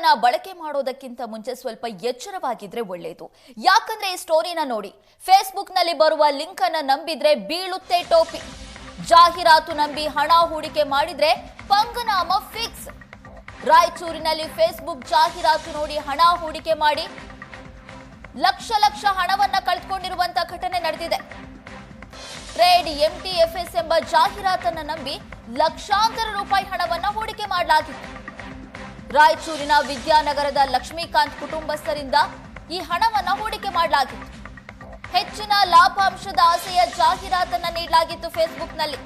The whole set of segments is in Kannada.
ಗಳನ್ನ ಬಳಕೆ ಮಾಡೋದಕ್ಕಿಂತ ಮುಂಚೆ ಸ್ವಲ್ಪ ಎಚ್ಚರವಾಗಿದ್ರೆ ಒಳ್ಳೆಯದು ಯಾಕಂದ್ರೆ ಈ ಸ್ಟೋರಿನ ನೋಡಿ ಫೇಸ್ಬುಕ್ನಲ್ಲಿ ಬರುವ ಲಿಂಕ್ ಅನ್ನ ನಂಬಿದ್ರೆ ಬೀಳುತ್ತೆ ಟೋಪಿ. ಜಾಹೀರಾತು ನಂಬಿ ಹಣ ಹೂಡಿಕೆ ಮಾಡಿದ್ರೆ ಪಂಗನಾಮ ಫಿಕ್ಸ್. ರಾಯಚೂರಿನಲ್ಲಿ ಫೇಸ್ಬುಕ್ ಜಾಹೀರಾತು ನೋಡಿ ಹಣ ಹೂಡಿಕೆ ಮಾಡಿ ಲಕ್ಷ ಲಕ್ಷ ಹಣವನ್ನ ಕಳೆದುಕೊಂಡಿರುವಂತ ಘಟನೆ ನಡೆದಿದೆ. ಟ್ರೇಡ್ ಎಂಟಿಎಫ್ಎಸ್ ಎಂಬ ಜಾಹೀರಾತನ್ನ ನಂಬಿ ಲಕ್ಷಾಂತರ ರೂಪಾಯಿ ಹಣವನ್ನ ಹೂಡಿಕೆ ಮಾಡಲಾಗಿತ್ತು. ರಾಯಚೂರಿನ ವಿದ್ಯಾನಗರದ ಲಕ್ಷ್ಮೀಕಾಂತ್ ಕುಟುಂಬಸ್ಥರಿಂದ ಈ ಹಣವನ್ನು ಹೂಡಿಕೆ ಮಾಡಲಾಗಿತ್ತು. ಹೆಚ್ಚಿನ ಲಾಭಾಂಶದ ಆಸೆಯ ಜಾಹೀರಾತನ್ನು ನೀಡಲಾಗಿತ್ತು ಫೇಸ್ಬುಕ್ನಲ್ಲಿ.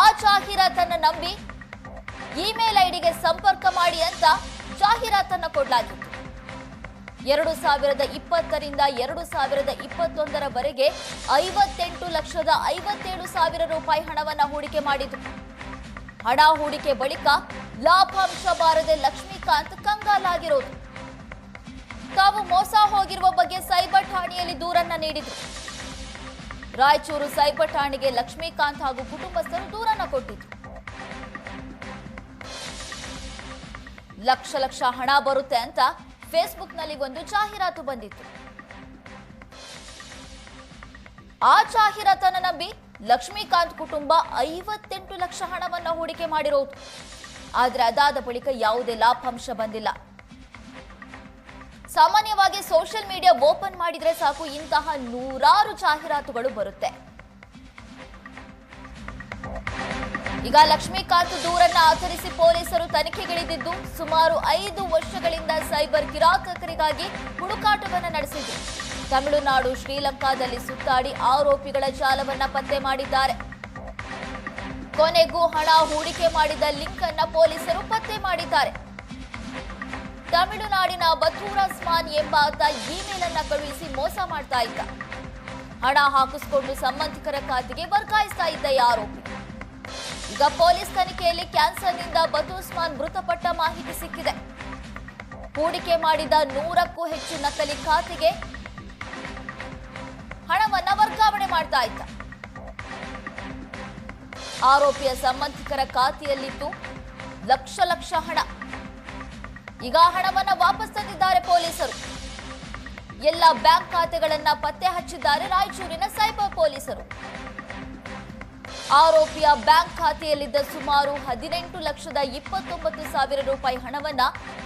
ಆ ಜಾಹೀರಾತನ್ನು ನಂಬಿ ಇಮೇಲ್ ಐಡಿಗೆ ಸಂಪರ್ಕ ಮಾಡಿ ಅಂತ ಜಾಹೀರಾತನ್ನು ಕೊಡಲಾಗಿತ್ತು. ಎರಡು ಸಾವಿರದ ಇಪ್ಪತ್ತರಿಂದ ಎರಡು ಸಾವಿರದ ಇಪ್ಪತ್ತೊಂದರವರೆಗೆ ಐವತ್ತೆಂಟು ಲಕ್ಷದ ಐವತ್ತೇಳು ಸಾವಿರ ರೂಪಾಯಿ ಹಣವನ್ನು ಹೂಡಿಕೆ ಮಾಡಿತು ಹಣ ಹೂಡಿಕೆ ಬಳಿಕ ಲಾಭಾಂಶ ಬಾರದೆ ಲಕ್ಷ್ಮೀಕಾಂತ್ ಕಂಗಾಲಾಗಿರೋದು. ತಾವು ಮೋಸ ಹೋಗಿರುವ ಬಗ್ಗೆ ಸೈಬರ್ ಠಾಣೆಯಲ್ಲಿ ದೂರನ್ನ ನೀಡಿದ್ರು. ರಾಯಚೂರು ಸೈಬರ್ ಠಾಣೆಗೆ ಲಕ್ಷ್ಮೀಕಾಂತ್ ಹಾಗೂ ಕುಟುಂಬಸ್ಥರು ದೂರನ್ನ ಕೊಟ್ಟಿದ್ರು. ಲಕ್ಷ ಲಕ್ಷ ಹಣ ಬರುತ್ತೆ ಅಂತ ಫೇಸ್ಬುಕ್ನಲ್ಲಿ ಒಂದು ಜಾಹೀರಾತು ಬಂದಿತ್ತು. ಆ ಜಾಹೀರಾತನ್ನ ನಂಬಿ ಲಕ್ಷ್ಮೀಕಾಂತ್ ಕುಟುಂಬ ಐವತ್ತೆಂಟು ಲಕ್ಷ ಹಣವನ್ನ ಹೂಡಿಕೆ ಮಾಡಿರೋದು. ಆದ್ರೆ ಅದಾದ ಬಳಿಕ ಯಾವುದೇ ಲಾಭಾಂಶ ಬಂದಿಲ್ಲ. ಸಾಮಾನ್ಯವಾಗಿ ಸೋಷಿಯಲ್ ಮೀಡಿಯಾ ಓಪನ್ ಮಾಡಿದ್ರೆ ಸಾಕು, ಇಂತಹ ನೂರಾರು ಜಾಹೀರಾತುಗಳು ಬರುತ್ತೆ. ಈಗ ಲಕ್ಷ್ಮೀಕಾಂತ್ ದೂರನ್ನ ಆಧರಿಸಿ ಪೊಲೀಸರು ತನಿಖೆಗಿಳಿದಿದ್ದು, ಸುಮಾರು ಐದು ವರ್ಷಗಳಿಂದ ಸೈಬರ್ ಕಿರಾತಕರಿಗಾಗಿ ಹುಡುಕಾಟವನ್ನು ನಡೆಸಿದ್ರು ತಮಿಳುನಾಡು ಶ್ರೀಲಂಕಾದಲ್ಲಿ ಸುತ್ತಾಡಿ ಆರೋಪಿಗಳ ಜಾಲವನ್ನ ಪತ್ತೆ ಮಾಡಿದ್ದಾರೆ. ಕೊನೆಗೂ ಹಣ ಹೂಡಿಕೆ ಮಾಡಿದ ಲಿಂಕ್ ಅನ್ನ ಪೊಲೀಸರು ಪತ್ತೆ ಮಾಡಿದ್ದಾರೆ. ತಮಿಳುನಾಡಿನ ಬಥೂರಸ್ಮಾನ್ ಎಂಬಾತ ಇಮೇಲ್ ಅನ್ನ ಕಳುಹಿಸಿ ಮೋಸ ಮಾಡ್ತಾ ಇದ್ದ. ಹಣ ಹಾಕಿಸಿಕೊಂಡು ಸಂಬಂಧಿಕರ ಖಾತೆಗೆ ವರ್ಗಾಯಿಸ್ತಾ ಇದ್ದ ಈಗ ಪೊಲೀಸ್ ತನಿಖೆಯಲ್ಲಿ ಕ್ಯಾನ್ಸರ್ನಿಂದ ಬಥೂರ್ಸ್ಮಾನ್ ಮೃತಪಟ್ಟ ಮಾಹಿತಿ ಸಿಕ್ಕಿದೆ. ಹೂಡಿಕೆ ಮಾಡಿದ ನೂರಕ್ಕೂ ಹೆಚ್ಚು ನಕಲಿ ಖಾತೆಗೆ ಹಣವನ್ನ ವರ್ಗಾವಣೆ ಮಾಡ್ತಾ ಇದ್ದ. ಆರೋಪಿಯ ಸಂಬಂಧಿಕರ ಖಾತೆಯಲ್ಲಿತ್ತು ಲಕ್ಷ ಲಕ್ಷ ಹಣ. ಈಗ ಹಣವನ್ನು ವಾಪಸ್ ತಂದಿದ್ದಾರೆ ಪೊಲೀಸರು. ಎಲ್ಲ ಬ್ಯಾಂಕ್ ಖಾತೆಗಳನ್ನ ಪತ್ತೆ ಹಚ್ಚಿದ್ದಾರೆ ರಾಯಚೂರಿನ ಸೈಬರ್ ಪೊಲೀಸರು. ಆರೋಪಿಯ ಬ್ಯಾಂಕ್ ಖಾತೆಯಲ್ಲಿದ್ದ ಸುಮಾರು ಹದಿನೆಂಟು ಲಕ್ಷದ ಇಪ್ಪತ್ತೊಂಬತ್ತು ಸಾವಿರ ರೂಪಾಯಿ ಹಣವನ್ನ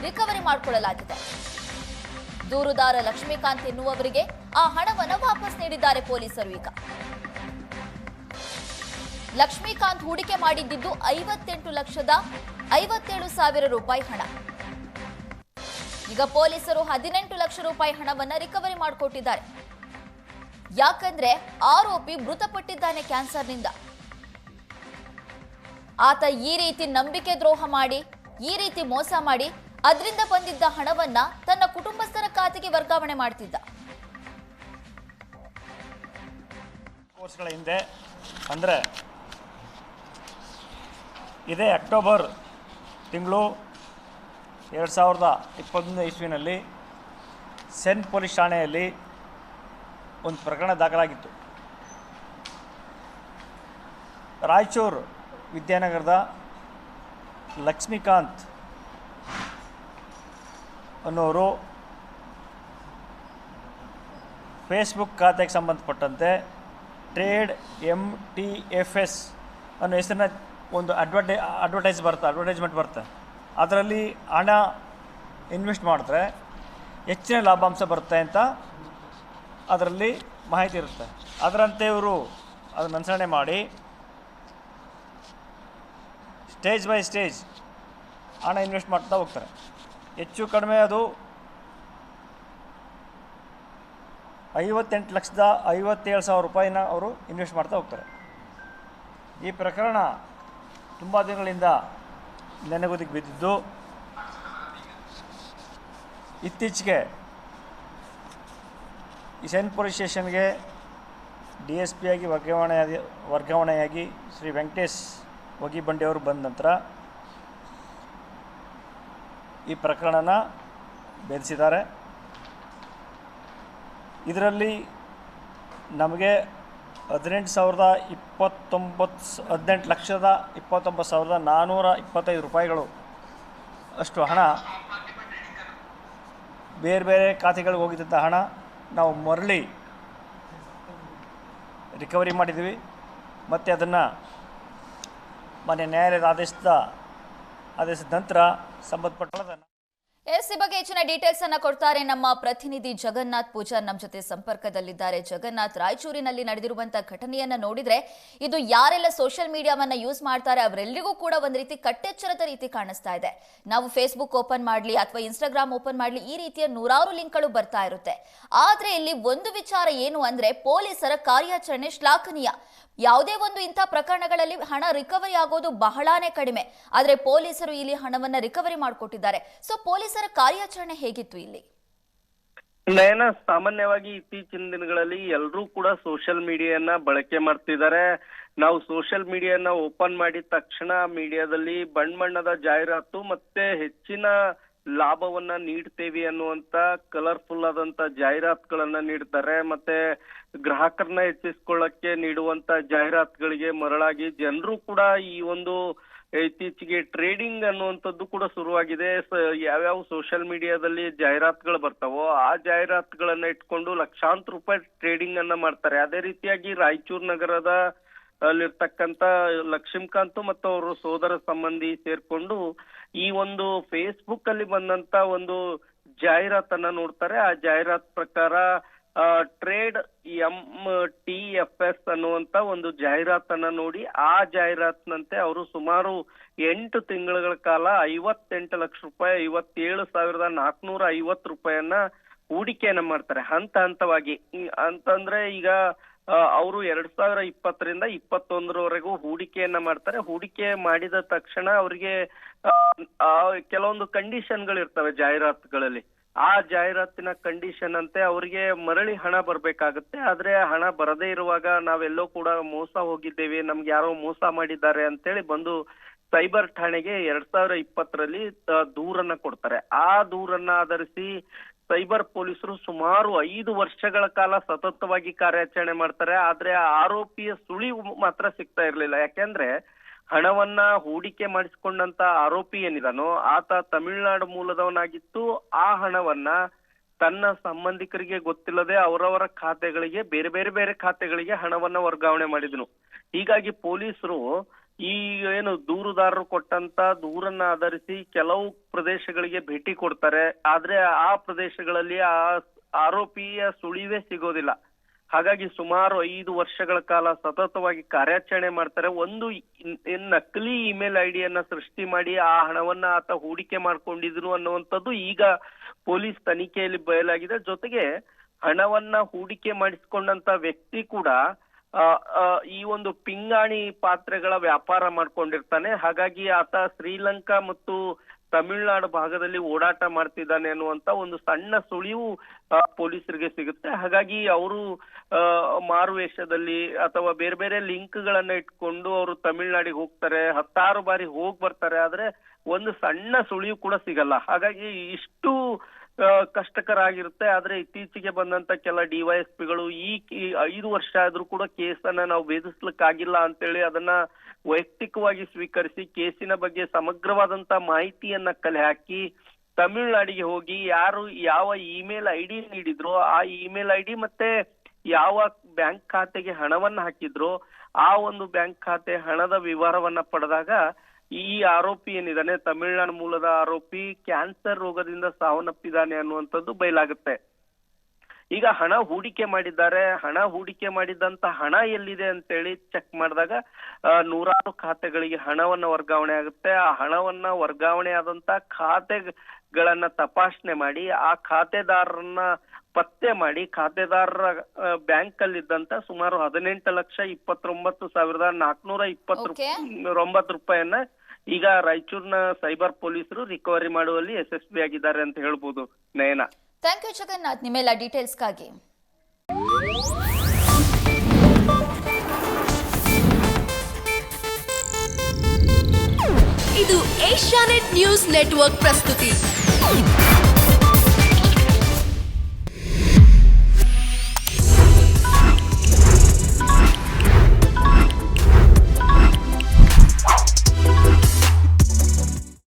ರಿಕವರಿ ಮಾಡಿಕೊಳ್ಳಲಾಗಿದೆ. ದೂರುದಾರ ಲಕ್ಷ್ಮೀಕಾಂತ್ ಎನ್ನುವವರಿಗೆ ಆ ಹಣವನ್ನು ವಾಪಸ್ ನೀಡಿದ್ದಾರೆ ಪೊಲೀಸರು ಈಗ. ಲಕ್ಷ್ಮೀಕಾಂತ್ ಹೂಡಿಕೆ ಮಾಡಿದ್ದಿದ್ದು ಐವತ್ತೆಂಟು ಲಕ್ಷದ ಐವತ್ತೇಳು ಸಾವಿರ ರೂಪಾಯಿ ಹಣ. ಈಗ ಪೊಲೀಸರು ಹದಿನೆಂಟು ಲಕ್ಷ ರೂಪಾಯಿ ಹಣವನ್ನ ರಿಕವರಿ ಮಾಡಿಕೊಟ್ಟಿದ್ದಾರೆ. ಯಾಕಂದ್ರೆ ಆರೋಪಿ ಮೃತಪಟ್ಟಿದ್ದಾನೆ ಕ್ಯಾನ್ಸರ್ನಿಂದ. ಆತ ಈ ರೀತಿ ನಂಬಿಕೆ ದ್ರೋಹ ಮಾಡಿ, ಈ ರೀತಿ ಮೋಸ ಮಾಡಿ, ಅದರಿಂದ ಬಂದಿದ್ದ ಹಣವನ್ನ ತನ್ನ ಕುಟುಂಬಸ್ಥರ ಖಾತೆಗೆ ವರ್ಗಾವಣೆ ಮಾಡ್ತಿದ್ದ. ಹಿಂದೆ ಅಂದರೆ ಇದೇ ಅಕ್ಟೋಬರ್ ತಿಂಗಳು ಎರಡು ಸಾವಿರದ ಇಪ್ಪತ್ತೊಂದು ಇಸ್ವಿನಲ್ಲಿ ಸೆನ್ ಪೊಲೀಸ್ ಠಾಣೆಯಲ್ಲಿ ಒಂದು ಪ್ರಕರಣ ದಾಖಲಾಗಿತ್ತು. ರಾಯಚೂರು ವಿದ್ಯಾನಗರದ ಲಕ್ಷ್ಮೀಕಾಂತ್ ಅನ್ನೋರು ಫೇಸ್ಬುಕ್ ಖಾತೆಗೆ ಸಂಬಂಧಪಟ್ಟಂತೆ trade M T F S ಅನ್ನೋ ಹೆಸರಿನ ಒಂದು ಅಡ್ವರ್ಟೈ, ಅಡ್ವರ್ಟೈಸ್ ಬರುತ್ತೆ, ಅಡ್ವರ್ಟೈಸ್ಮೆಂಟ್ ಬರುತ್ತೆ. ಅದರಲ್ಲಿ ಹಣ ಇನ್ವೆಸ್ಟ್ ಮಾಡಿದ್ರೆ ಹೆಚ್ಚಿನ ಲಾಭಾಂಶ ಬರುತ್ತೆ ಅಂತ ಅದರಲ್ಲಿ ಮಾಹಿತಿ ಇರುತ್ತೆ. ಅದರಂತೆ ಇವರು ಅದನ್ನು ಅನುಸರಣೆ ಮಾಡಿ ಸ್ಟೇಜ್ ಬೈ ಸ್ಟೇಜ್ ಹಣ ಇನ್ವೆಸ್ಟ್ ಮಾಡ್ತಾ ಹೋಗ್ತಾರೆ. ಹೆಚ್ಚು ಕಡಿಮೆ ಅದು ಐವತ್ತೆಂಟು ಲಕ್ಷದ ಐವತ್ತೇಳು ಸಾವಿರ ರೂಪಾಯಿನ ಅವರು ಇನ್ವೆಸ್ಟ್ ಮಾಡ್ತಾ ಹೋಗ್ತಾರೆ. ಈ ಪ್ರಕರಣ ತುಂಬ ದಿನಗಳಿಂದ ನೆನೆಗುದಿಗೆ ಬಿದ್ದಿದ್ದು. ಇತ್ತೀಚೆಗೆ ಈ ಪೊಲೀಸ್ ಸ್ಟೇಷನ್ಗೆ ಡಿ ಎಸ್ ಪಿ ಆಗಿ ವರ್ಗಾವಣೆಯಾಗಿ ವರ್ಗಾವಣೆಯಾಗಿ ಶ್ರೀ ವೆಂಕಟೇಶ್ ಒಗಿಬಂಡಿಯವರು ಬಂದ ನಂತರ ಈ ಪ್ರಕರಣನ ಬೆದಿಸಿದ್ದಾರೆ ಇದರಲ್ಲಿ ನಮಗೆ ಹದಿನೆಂಟು ಸಾವಿರದ ಇಪ್ಪತ್ತೊಂಬತ್ತು ಹದಿನೆಂಟು ಲಕ್ಷದ ಇಪ್ಪತ್ತೊಂಬತ್ತು ಸಾವಿರದ ನಾನ್ನೂರ ಇಪ್ಪತ್ತೈದು ರೂಪಾಯಿಗಳು. ಅಷ್ಟು ಹಣ ಬೇರೆ ಬೇರೆ ಖಾತೆಗಳಿಗೆ ಹೋಗಿದ್ದಂಥ ಹಣ ನಾವು ಮರಳಿ ರಿಕವರಿ ಮಾಡಿದ್ವಿ. ಮತ್ತು ಅದನ್ನು ಮನೆ ನ್ಯಾಯಾಲಯದ ಆದೇಶದ ಆದೇಶದ ನಂತರ ಸಂಬಂಧಪಟ್ಟದನ್ನು ಎಸ್ ಈ ಬಗ್ಗೆ ಹೆಚ್ಚಿನ ಡೀಟೇಲ್ಸ್ ಅನ್ನ ಕೊಡ್ತಾರೆ ನಮ್ಮ ಪ್ರತಿನಿಧಿ ಜಗನ್ನಾಥ್ ಪೂಜಾರ್ ನಮ್ಮ ಜೊತೆ ಸಂಪರ್ಕದಲ್ಲಿದ್ದಾರೆ ಜಗನ್ನಾಥ್. ರಾಯಚೂರಿನಲ್ಲಿ ನಡೆದಿರುವಂತಹ ಘಟನೆಯನ್ನ ನೋಡಿದ್ರೆ ಇದು ಯಾರೆಲ್ಲ ಸೋಷಿಯಲ್ ಮೀಡಿಯಾವನ್ನ ಯೂಸ್ ಮಾಡ್ತಾರೆ ಅವರೆಲ್ಲರಿಗೂ ಕೂಡ ಒಂದ್ ರೀತಿ ಕಟ್ಟೆಚ್ಚರದ ರೀತಿ ಕಾಣಿಸ್ತಾ ಇದೆ. ನಾವು ಫೇಸ್ಬುಕ್ ಓಪನ್ ಮಾಡ್ಲಿ ಅಥವಾ ಇನ್ಸ್ಟಾಗ್ರಾಮ್ ಓಪನ್ ಮಾಡ್ಲಿ ಈ ರೀತಿಯ ನೂರಾರು ಲಿಂಕ್ಗಳು ಬರ್ತಾ ಇರುತ್ತೆ. ಆದ್ರೆ ಇಲ್ಲಿ ಒಂದು ವಿಚಾರ ಏನು ಅಂದ್ರೆ ಪೊಲೀಸರ ಕಾರ್ಯಾಚರಣೆ ಶ್ಲಾಘನೀಯ. ಯಾವುದೇ ಒಂದು ಇಂಥ ಪ್ರಕರಣಗಳಲ್ಲಿ ಹಣ ರಿಕವರಿ ಆಗೋದು ಬಹಳಾನೇ ಕಡಿಮೆ. ಆದರೆ ಪೊಲೀಸರು ಇಲ್ಲಿ ಹಣವನ್ನ ರಿಕವರಿ ಮಾಡಿಕೊಟ್ಟಿದ್ದಾರೆ. ಸೊ ಪೊಲೀಸರ ಕಾರ್ಯಾಚರಣೆ ಹೇಗಿತ್ತು ಇಲ್ಲಿ? ನಯನ, ಸಾಮಾನ್ಯವಾಗಿ ಇತ್ತೀಚಿನ ದಿನಗಳಲ್ಲಿ ಎಲ್ಲರೂ ಕೂಡ ಸೋಷಿಯಲ್ ಮೀಡಿಯಾನ ಬಳಕೆ ಮಾಡ್ತಿದ್ದಾರೆ. ನಾವು ಸೋಷಿಯಲ್ ಮೀಡಿಯಾನ ಓಪನ್ ಮಾಡಿದ ತಕ್ಷಣ ಮೀಡಿಯಾದಲ್ಲಿ ಬಣ್ಣ ಬಣ್ಣದ ಜಾಹೀರಾತು ಮತ್ತೆ ಹೆಚ್ಚಿನ ಲಾಭವನ್ನ ನೀಡ್ತೇವೆ ಅನ್ನುವಂತ ಕಲರ್ಫುಲ್ ಆದಂತ ಜಾಹೀರಾತುಗಳನ್ನ ನೀಡ್ತಾರೆ. ಮತ್ತೆ ಗ್ರಾಹಕರನ್ನ ಹೆಚ್ಚಿಸ್ಕೊಳ್ಳಕ್ಕೆ ನೀಡುವಂತ ಜಾಹೀರಾತುಗಳಿಗೆ ಮರಳಾಗಿ ಜನರು ಕೂಡ ಈ ಒಂದು ಇತ್ತೀಚೆಗೆ ಟ್ರೇಡಿಂಗ್ ಅನ್ನುವಂಥದ್ದು ಕೂಡ ಶುರುವಾಗಿದೆ. ಯಾವ್ಯಾವ ಸೋಷಿಯಲ್ ಮೀಡಿಯಾದಲ್ಲಿ ಜಾಹೀರಾತುಗಳು ಬರ್ತಾವೋ ಆ ಜಾಹೀರಾತುಗಳನ್ನ ಇಟ್ಕೊಂಡು ಲಕ್ಷಾಂತರ ರೂಪಾಯಿ ಟ್ರೇಡಿಂಗ್ ಅನ್ನ ಮಾಡ್ತಾರೆ. ಅದೇ ರೀತಿಯಾಗಿ ರಾಯಚೂರು ನಗರದ ಅಲ್ಲಿರ್ತಕ್ಕಂತ ಲಕ್ಷ್ಮೀಕಾಂತ್ ಮತ್ತು ಅವರು ಸೋದರ ಸಂಬಂಧಿ ಸೇರ್ಕೊಂಡು ಈ ಒಂದು ಫೇಸ್ಬುಕ್ ಅಲ್ಲಿ ಬಂದಂತ ಒಂದು ಜಾಹೀರಾತನ್ನ ನೋಡ್ತಾರೆ. ಆ ಜಾಹೀರಾತ್ ಪ್ರಕಾರ trade M T F S ಅನ್ನುವಂತ ಒಂದು ಜಾಹೀರಾತನ್ನ ನೋಡಿ, ಆ ಜಾಹೀರಾತ್ನಂತೆ ಅವರು ಸುಮಾರು ಎಂಟು ತಿಂಗಳ ಕಾಲ ಐವತ್ತೆಂಟು ಲಕ್ಷ ರೂಪಾಯಿ, ಐವತ್ತೇಳು ಸಾವಿರದ ನಾಲ್ಕುನೂರ ಐವತ್ತು ರೂಪಾಯಿಯನ್ನ ಹೂಡಿಕೆಯನ್ನ ಮಾಡ್ತಾರೆ, ಹಂತ ಹಂತವಾಗಿ. ಅಂತಂದ್ರೆ ಈಗ ಅವರು ಎರಡ್ ಸಾವಿರ ಇಪ್ಪತ್ತರಿಂದ ಇಪ್ಪತ್ತೊಂದರವರೆಗೂ ಹೂಡಿಕೆಯನ್ನ ಮಾಡ್ತಾರೆ. ಹೂಡಿಕೆ ಮಾಡಿದ ತಕ್ಷಣ ಅವರಿಗೆ ಕೆಲವೊಂದು ಕಂಡೀಷನ್ಗಳು ಇರ್ತವೆ ಜಾಹೀರಾತುಗಳಲ್ಲಿ. ಆ ಜಾಹೀರಾತಿನ ಕಂಡೀಷನ್ ಅಂತೆ ಅವರಿಗೆ ಮರಳಿ ಹಣ ಬರ್ಬೇಕಾಗತ್ತೆ. ಆದ್ರೆ ಹಣ ಬರದೇ ಇರುವಾಗ ನಾವೆಲ್ಲೋ ಕೂಡ ಮೋಸ ಹೋಗಿದ್ದೇವೆ, ನಮ್ಗೆ ಯಾರೋ ಮೋಸ ಮಾಡಿದ್ದಾರೆ ಅಂತೇಳಿ ಬಂದು ಸೈಬರ್ ಠಾಣೆಗೆ ಎರಡ್ ಸಾವಿರ ಇಪ್ಪತ್ತರಲ್ಲಿ ದೂರನ್ನ ಕೊಡ್ತಾರೆ. ಆ ದೂರನ್ನ ಆಧರಿಸಿ ಸೈಬರ್ ಪೊಲೀಸರು ಸುಮಾರು ಐದು ವರ್ಷಗಳ ಕಾಲ ಸತತವಾಗಿ ಕಾರ್ಯಾಚರಣೆ ಮಾಡ್ತಾರೆ. ಆದ್ರೆ ಆರೋಪಿಯ ಸುಳಿವು ಮಾತ್ರ ಸಿಗ್ತಾ ಇರಲಿಲ್ಲ. ಯಾಕೆಂದ್ರೆ ಹಣವನ್ನ ಹೂಡಿಕೆ ಮಾಡಿಸಿಕೊಂಡಂತ ಆರೋಪಿ ಏನಿದಾನೋ, ಆತ ತಮಿಳುನಾಡು ಮೂಲದವನಾಗಿತ್ತು ಆ ಹಣವನ್ನ ತನ್ನ ಸಂಬಂಧಿಕರಿಗೆ ಗೊತ್ತಿಲ್ಲದೆ ಅವರವರ ಖಾತೆಗಳಿಗೆ, ಬೇರೆ ಬೇರೆ ಬೇರೆ ಖಾತೆಗಳಿಗೆ ಹಣವನ್ನ ವರ್ಗಾವಣೆ ಮಾಡಿದನು. ಹೀಗಾಗಿ ಪೊಲೀಸರು ಈ ಏನು ದೂರುದಾರರು ಕೊಟ್ಟಂತ ದೂರನ್ನ ಆಧರಿಸಿ ಕೆಲವು ಪ್ರದೇಶಗಳಿಗೆ ಭೇಟಿ ಕೊಡ್ತಾರೆ. ಆದ್ರೆ ಆ ಪ್ರದೇಶಗಳಲ್ಲಿ ಆ ಆರೋಪಿಯ ಸುಳಿವೇ ಸಿಗೋದಿಲ್ಲ. ಹಾಗಾಗಿ ಸುಮಾರು ಐದು ವರ್ಷಗಳ ಕಾಲ ಸತತವಾಗಿ ಕಾರ್ಯಾಚರಣೆ ಮಾಡ್ತಾರೆ. ಒಂದು ನಕಲಿ ಇಮೇಲ್ ಐಡಿಯನ್ನ ಸೃಷ್ಟಿ ಮಾಡಿ ಆ ಹಣವನ್ನ ಆತ ಹೂಡಿಕೆ ಮಾಡ್ಕೊಂಡಿದ್ರು ಅನ್ನುವಂಥದ್ದು ಈಗ ಪೊಲೀಸ್ ತನಿಖೆಯಲ್ಲಿ ಬಯಲಾಗಿದೆ. ಜೊತೆಗೆ ಹಣವನ್ನ ಹೂಡಿಕೆ ಮಾಡಿಸಿಕೊಂಡಂತ ವ್ಯಕ್ತಿ ಕೂಡ ಈ ಒಂದು ಪಿಂಗಾಣಿ ಪಾತ್ರೆಗಳ ವ್ಯಾಪಾರ ಮಾಡ್ಕೊಂಡಿರ್ತಾನೆ. ಹಾಗಾಗಿ ಆತ ಶ್ರೀಲಂಕಾ ಮತ್ತು ತಮಿಳುನಾಡು ಭಾಗದಲ್ಲಿ ಓಡಾಟ ಮಾಡ್ತಿದ್ದಾನೆ ಅನ್ನುವಂತ ಒಂದು ಸಣ್ಣ ಸುಳಿವು ಪೊಲೀಸರಿಗೆ ಸಿಗುತ್ತೆ. ಹಾಗಾಗಿ ಅವರು ಮಾರು ವೇಷದಲ್ಲಿ ಅಥವಾ ಬೇರೆ ಬೇರೆ ಲಿಂಕ್ ಗಳನ್ನ ಇಟ್ಕೊಂಡು ಅವರು ತಮಿಳ್ನಾಡಿಗೆ ಹೋಗ್ತಾರೆ. ಹತ್ತಾರು ಬಾರಿ ಹೋಗ್ ಬರ್ತಾರೆ. ಆದ್ರೆ ಒಂದು ಸಣ್ಣ ಸುಳಿವು ಕೂಡ ಸಿಗಲ್ಲ. ಹಾಗಾಗಿ ಇಷ್ಟು ಕಷ್ಟಕರ ಆಗಿರುತ್ತೆ ಆದ್ರೆ ಇತ್ತೀಚೆಗೆ ಬಂದಂತ ಕೆಲ ಡಿವೈಎಸ್ಪಿಗಳು ಈ ಐದು ವರ್ಷ ಆದ್ರೂ ಕೂಡ ಕೇಸನ್ನ ನಾವು ಭೇದಿಸ್ಲಿಕ್ಕಾಗಿಲ್ಲ ಅಂತೇಳಿ ಅದನ್ನ ವೈಯಕ್ತಿಕವಾಗಿ ಸ್ವೀಕರಿಸಿ ಕೇಸಿನ ಬಗ್ಗೆ ಸಮಗ್ರವಾದಂತ ಮಾಹಿತಿಯನ್ನ ಕಲೆ ಹಾಕಿ ತಮಿಳುನಾಡಿಗೆ ಹೋಗಿ ಯಾರು ಯಾವ ಇಮೇಲ್ ಐ ಡಿ ನೀಡಿದ್ರು ಆ ಇಮೇಲ್ ಐ ಡಿ ಮತ್ತೆ ಯಾವ ಬ್ಯಾಂಕ್ ಖಾತೆಗೆ ಹಣವನ್ನ ಹಾಕಿದ್ರು ಆ ಒಂದು ಬ್ಯಾಂಕ್ ಖಾತೆ ಹಣದ ವಿವರವನ್ನ ಪಡೆದಾಗ ಈ ಆರೋಪಿ ಏನಿದಾನೆ ತಮಿಳುನಾಡು ಮೂಲದ ಆರೋಪಿ ಕ್ಯಾನ್ಸರ್ ರೋಗದಿಂದ ಸಾವನ್ನಪ್ಪಿದ್ದಾನೆ ಅನ್ನುವಂಥದ್ದು ಬಯಲಾಗುತ್ತೆ ಈಗ ಹಣ ಹೂಡಿಕೆ ಮಾಡಿದ್ದಾರೆ ಹಣ ಹೂಡಿಕೆ ಮಾಡಿದಂತ ಹಣ ಎಲ್ಲಿದೆ ಅಂತೇಳಿ ಚೆಕ್ ಮಾಡಿದಾಗ ನೂರಾರು ಖಾತೆಗಳಿಗೆ ಹಣವನ್ನ ವರ್ಗಾವಣೆ ಆಗುತ್ತೆ ಆ ಹಣವನ್ನ ವರ್ಗಾವಣೆ ಆದಂತ ಖಾತೆಗಳನ್ನ ತಪಾಸಣೆ ಮಾಡಿ ಆ ಖಾತೆದಾರರನ್ನ ಪತ್ತೆ ಮಾಡಿ ಖಾತೆದಾರರ ಬ್ಯಾಂಕ್ ಅಲ್ಲಿದ್ದಂತ ಸುಮಾರು ಹದಿನೆಂಟು ಲಕ್ಷ ಇಪ್ಪತ್ತೊಂಬತ್ತು ಸಾವಿರದ ನಾಲ್ಕುನೂರ ಇಪ್ಪತ್ತು. ಒಂಬತ್ತು ರೂಪಾಯಿಯನ್ನ ಈಗ ರಾಯಚೂರ್ನ ಸೈಬರ್ ಪೊಲೀಸರು ರಿಕವರಿ ಮಾಡುವಲ್ಲಿ ಯಶಸ್ವಿಯಾಗಿದ್ದಾರೆ ಅಂತ ಹೇಳ್ಬೋದು ನಯನ. ಥ್ಯಾಂಕ್ ಯು ಜಗನ್ನಾಥ್ ನಿಮ್ಮೆಲ್ಲ ಡೀಟೇಲ್ಸ್ಗಾಗಿ ಇದು ಏಷ್ಯಾನೆಟ್ ನ್ಯೂಸ್ ನೆಟ್ವರ್ಕ್ ಪ್ರಸ್ತುತಿ.